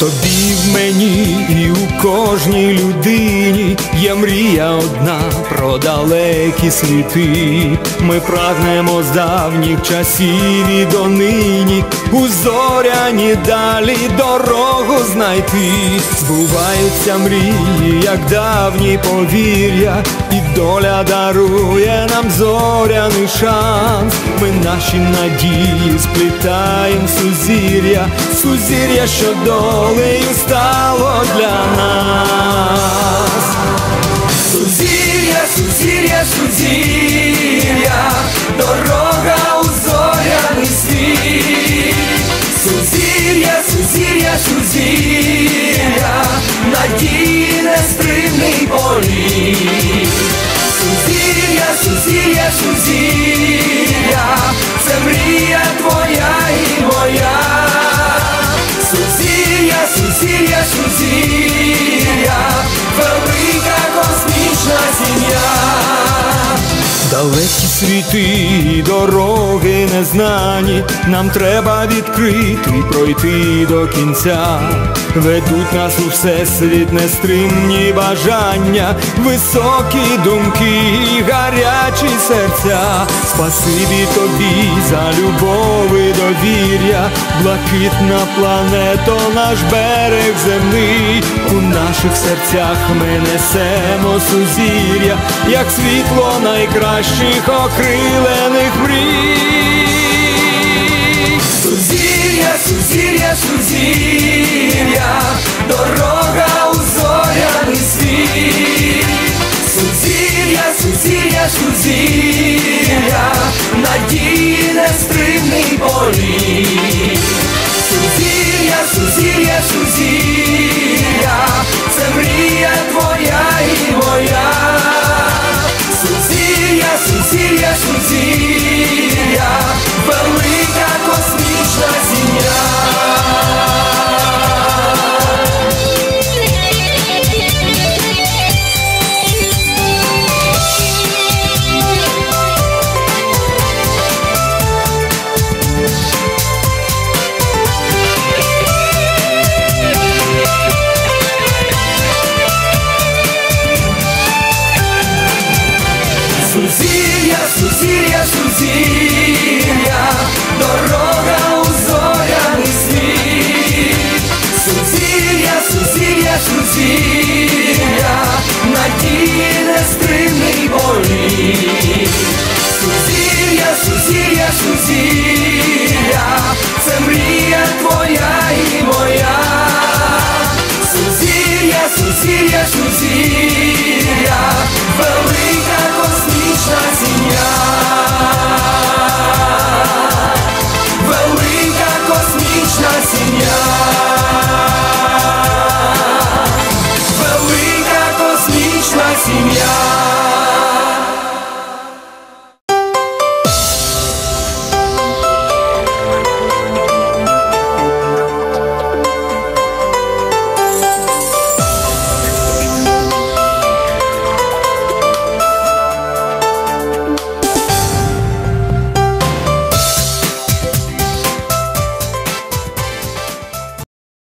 тобі в мені і у кожній людині є мрія одна про далекі світи. Ми прагнемо з давніх часів і донині у зоряні далі дорогу знайти. Збуваються мрії, як давні повір'я, доля дарує нам зоряний шанс. Ми наші надії сплітаєм сузір'я, сузір'я, що долею стало для нас. Сузір'я, сузір'я, сузір'я, дорога у зоряний світ. Сузір'я, сузір'я, сузір'я, надії нестримний політ. Сузір'я, сузір'я, це мрія твоя і моя. Сузір'я, сузір'я, сузір'я, велика космічна сім'я. Далекі світи, дороги незнані, нам треба відкрити, пройти до кінця. Ведуть нас у всесвіт нестримні бажання, високі думки, гарячі серця. Спасибі тобі за любов і довір'я, блакитна плането, наш берег земний. Наших серцях ми несемо сузір'я, як світло найкращих окрилених мрій. Сузір'я, сузір'я, сузір'я, дорога у зоряний світ. Сузір'я, сузір'я, сузір'я, надії нестримний політ. Сузір'я, сузір'я, сузір'я,